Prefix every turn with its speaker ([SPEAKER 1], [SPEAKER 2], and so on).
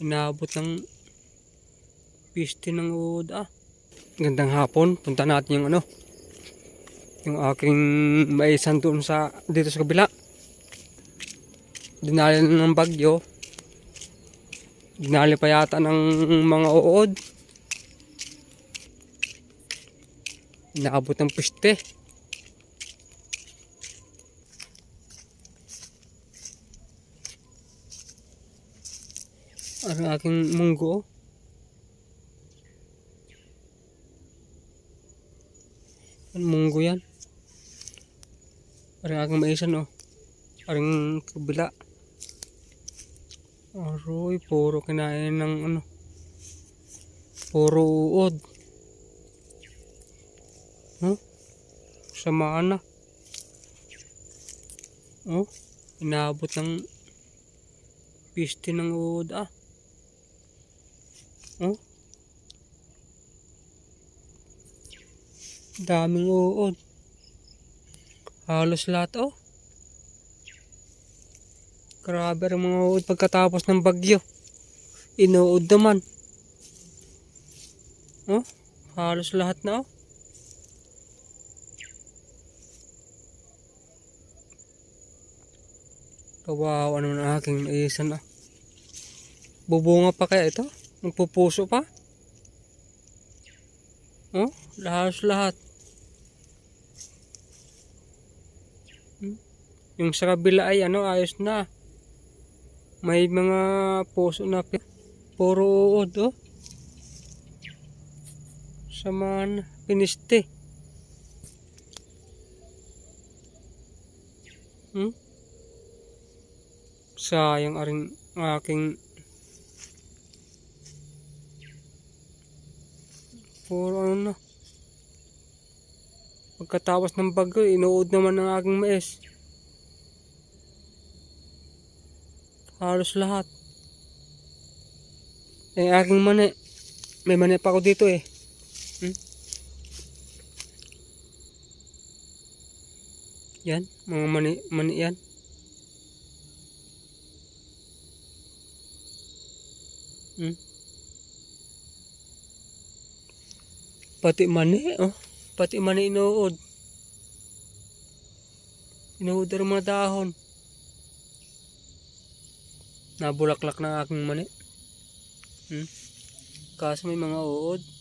[SPEAKER 1] Inaabot ng piste ng uod ah. Gandang hapon, punta natin yung ano, yung aking maisan doon sa, dito sa kabila. Dinali na ng bagyo. Dinali pa yata ng mga uod. Inaabot ng piste. Ang aking munggo. Ano munggo yan? Parang aking maisan oh. Parang kabila. Aroy, puro kinain ng ano. Puro uod. Huh? Samaan na. Oh, inaabot ng piste ng uod ah. Oh. Daming uod. Halos lahat oh. Grabe ang mga uod pagkatapos ng bagyo. Inuod naman. Oh, halos lahat na oh. Kawawa naman ang aking naisan ah. Bubunga pa kaya ito? Magpupuso pa? Oh, halos lahat. Hmm? Yung sa kabila ay ano, ayos na. May mga puso na puro uod oh. Samaan, piniste. Hmm? Sayang aring aking puro ano na. Pagkatapos ng bagyo, inuod naman ng aking mais. Halos lahat. Eh, aking mani. May mani pa ako dito eh. Hmm? Yan, mga mani, mani yan. Hmm? Pati mani, oh. Pati mani inuod. Inuod ang mga dahon. Nabulaklak ng aking mani. Hmm? Kaso may mga uod.